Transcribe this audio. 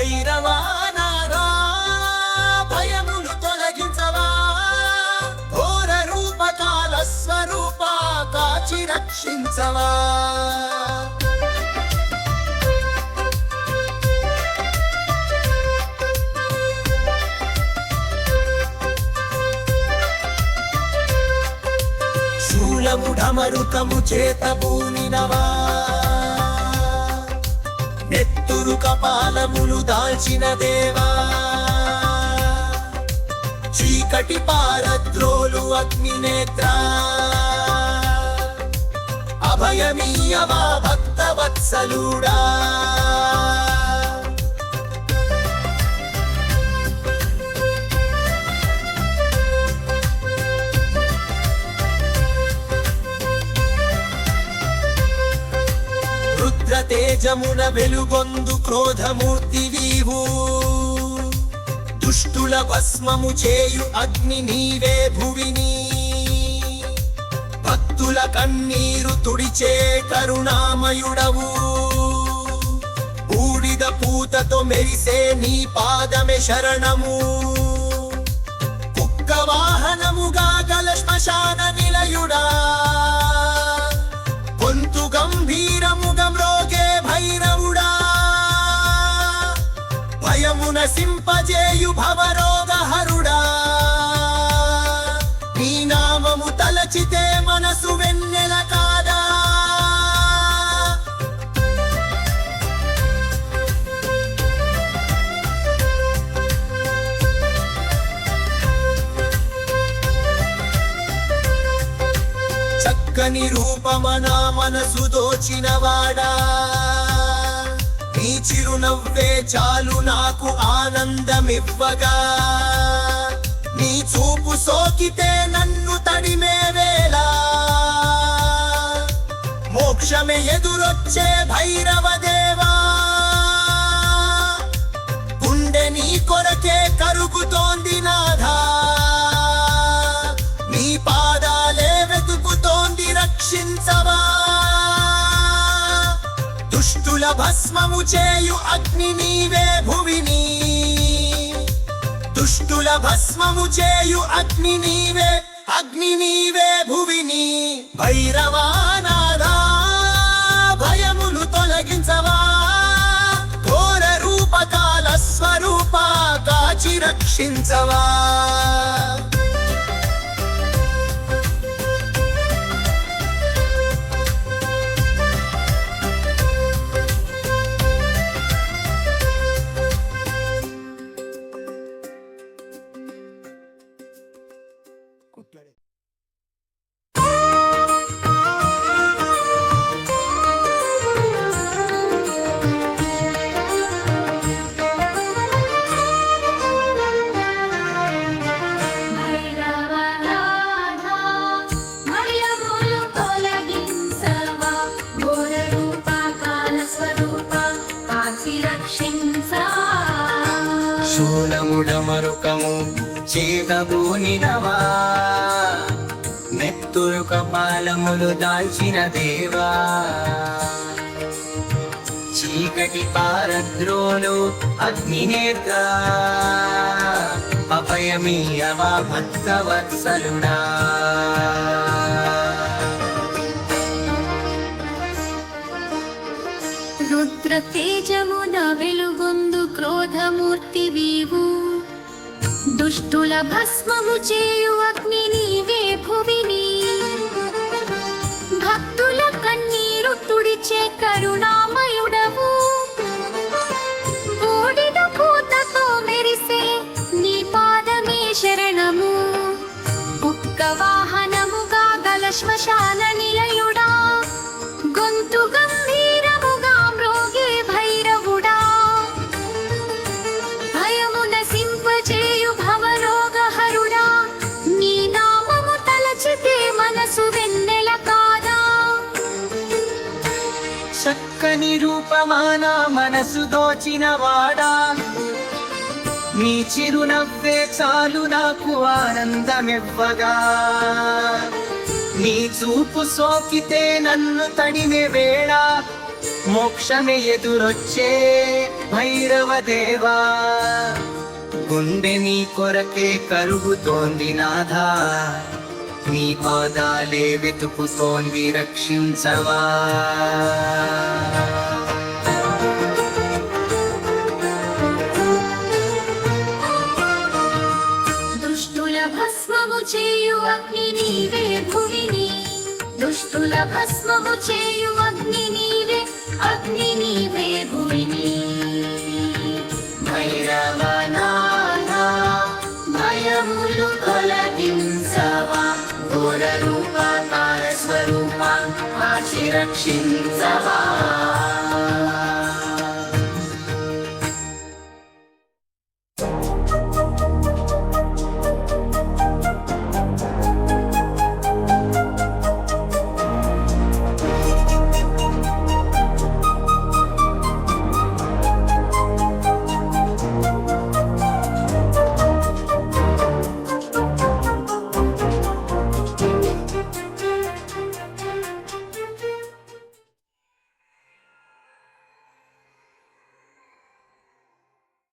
భైరవా భయమును తొలగించవా? ఘోర రూపకాల స్వరూప కాచి రక్షించవా? శూలముడమరుతము చేత భూమినవా నెత్తురు కపాలములు దాల్చిన దేవా. చీకటి పారద్రోలు అగ్నినేత్ర. అభయమీయమా భక్త వత్సలుడా తేజమున వెలుగొందు క్రోధమూర్తి వీవు. దుష్టుల భస్మము చేయు అగ్ని నీవే భువిని. భక్తుల కన్నీరు తుడిచే కరుణామయుడవు. బూడిద పూతతో మెరిసే నీ పాదమే శరణము. కుక్క వాహనముగా గల శ్మశాన నిలయుడా. గొంతు భయమున భవరోగహరుడా. నీ నామము తలచితే మనసు వెన్నెల కాదా. చక్కని రూపమనా మనసు దోచినవాడా. నీ చిరునవ్వే చాలు నాకు ఆనందమివ్వగా. నీ చూపు సోకితే నన్ను తడిమే వేళ. మోక్షమే ఎదురొచ్చే భైరవ దేవా. గుండె నీ కొరకే కరుగుతోంది దుష్టుల భస్మము చేయు అగ్ని నీవే భువిని దుష్టుల భస్మము చేయు అగ్ని నీవే అగ్ని నీవే భువిని భైరవానాదా భయములు తొలగించవా? ఘోర రూపకాల స్వరూప కాచి రక్షించవా? శూలముడమరుకము చేతబూనినవా నెత్తురు కపాలములు దాల్చిన దేవా. చీకటి పారద్రోలు అగ్నినేత్ర. అభయమీయవా భక్తవత్సలుడా. రుద్రతే దుష్టుల భస్మము చేయు అగ్ని నీవే భువిని. భక్తుల కన్నీరు తుడిచే కరుణామయుడ చక్కని రూపమాన మనసు దోచిన వాడా. నీ చిరునవ్వే చాలు నాకు ఆనందమివ్వగా. నీ చూపు సోకితే నన్ను తడిమే వేళ. మోక్షమే ఎదురొచ్చే భైరవ దేవా. గుండె నీ కొరకే కరుగుతోంది నాథా. నీ పాదాలే వెతుకుతోంది రక్షించవా? దుష్టుల భస్మము చేయు అగ్ని నీవే భూమిని. దుష్టుల భస్మము చేయు అగ్ని నీవే అగ్ని నీవే రక్షించవా